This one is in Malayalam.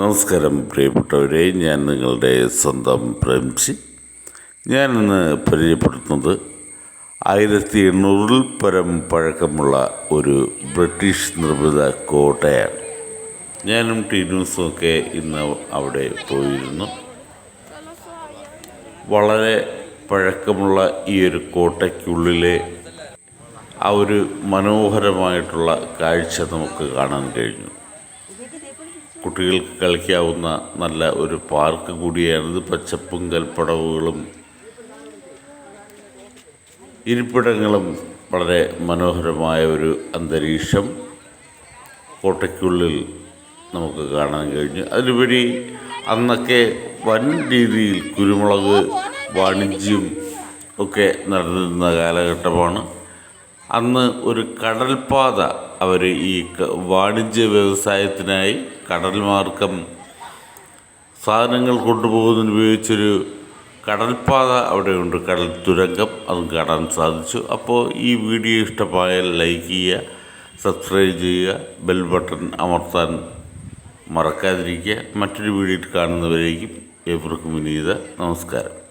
നമസ്കാരം പ്രിയപ്പെട്ടവരെ. ഞാൻ നിങ്ങളുടെ സ്വന്തം പ്രേംസി ഞാനിന്ന് പരിചയപ്പെടുത്തുന്നത് ആയിരത്തി എണ്ണൂറിൽ പരം പഴക്കമുള്ള ഒരു ബ്രിട്ടീഷ് നിർമ്മിത കോട്ടയാണ്. ഞാനും ടീനൂസും ഒക്കെ ഇന്ന് അവിടെ പോയിരുന്നു. വളരെ പഴക്കമുള്ള ഈ ഒരു കോട്ടയ്ക്കുള്ളിലെ ആ ഒരു മനോഹരമായിട്ടുള്ള കാഴ്ച നമുക്ക് കാണാൻ കഴിഞ്ഞു. കുട്ടികൾക്ക് കളിക്കാവുന്ന നല്ല ഒരു പാർക്ക് കൂടിയാണിത് പച്ചപ്പും കൽപ്പടവുകളും ഇരിപ്പിടങ്ങളും വളരെ മനോഹരമായ ഒരു അന്തരീക്ഷം കോട്ടയ്ക്കുള്ളിൽ നമുക്ക് കാണാൻ കഴിഞ്ഞു. അതിലുപരി അന്നൊക്കെ വൻ രീതിയിൽ കുരുമുളക് വാണിജ്യം ഒക്കെ നടന്നിരുന്ന കാലഘട്ടമാണ്. അന്ന് ഒരു കടൽപാത അവർ ഈ വാണിജ്യ വ്യവസായത്തിനായി കടൽ മാർഗം സാധനങ്ങൾ കൊണ്ടുപോകുന്നതിന് ഉപയോഗിച്ചൊരു കടൽപാത അവിടെയുണ്ട്. കടൽ തുരങ്കം അതും കാണാൻ സാധിച്ചു. അപ്പോൾ ഈ വീഡിയോ ഇഷ്ടമായാൽ ലൈക്ക് ചെയ്യുക സബ്സ്ക്രൈബ് ചെയ്യുക ബെൽ ബട്ടൺ അമർത്താൻ മറക്കാതിരിക്കുക. മറ്റൊരു വീഡിയോയിൽ കാണുന്നവരേക്കും ഏവർക്കും വിനീത നമസ്കാരം.